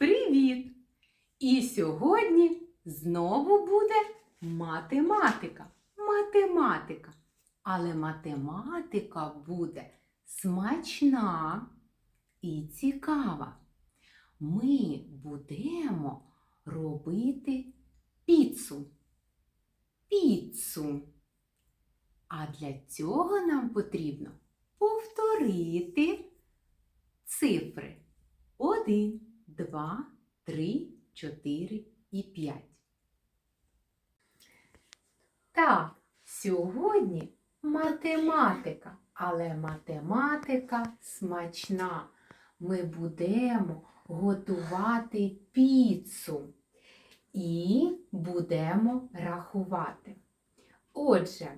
Привіт! І сьогодні знову буде математика. Математика. Але математика буде смачна і цікава. Ми будемо робити піцу. Піцу. А для цього нам потрібно повторити цифри. Один, два, три, чотири і п'ять. Так, сьогодні математика, але математика смачна. Ми будемо готувати піцу і будемо рахувати. Отже,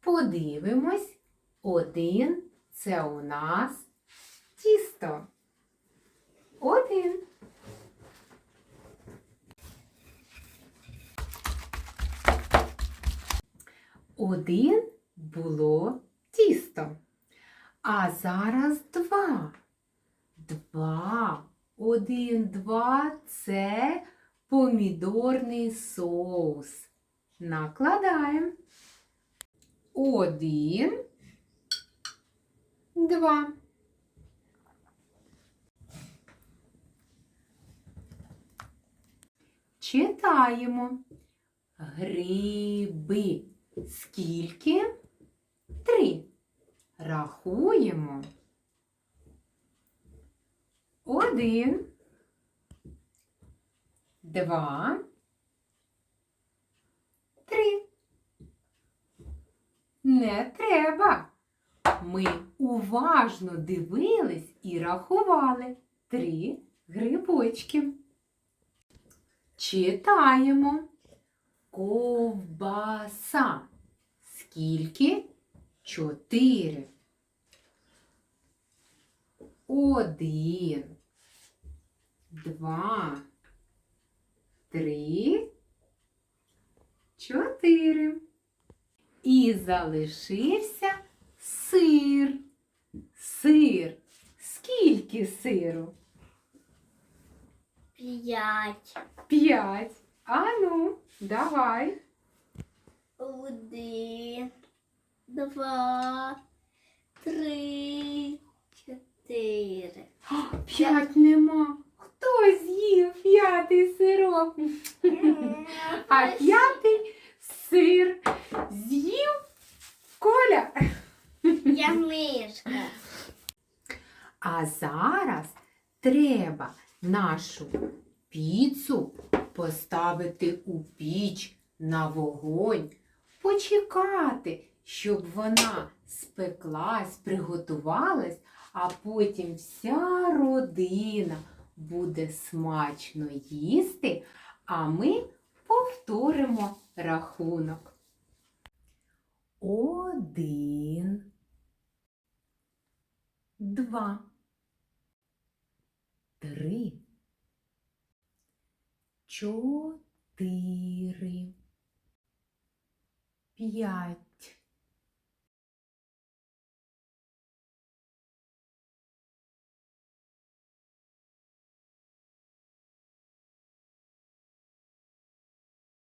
подивимось, один це у нас тісто. Один. Один було тісто. А зараз два. Два. Один, два це помідорний соус. Накладаємо. Один. Два. Читаємо. Гриби. Скільки? Три. Рахуємо. Один. Два. Три. Не треба. Ми уважно дивились і рахували три грибочки. Читаємо. Ковбаса. Скільки? Чотири. Один. Два. Три. Чотири. І залишився сир. Сир. Скільки сиру? П'ять. П'ять. Ану, давай. Один, два, три, чотири. П'ять нема. Хто з'їв п'ятий сироп? А п'ятий сир з'їв Коля. Я мишка. А зараз треба нашу піцу поставити у піч на вогонь, почекати, щоб вона спеклась, приготувалась, а потім вся родина буде смачно їсти, а ми повторимо рахунок. Один, два, три, чотири, п'ять,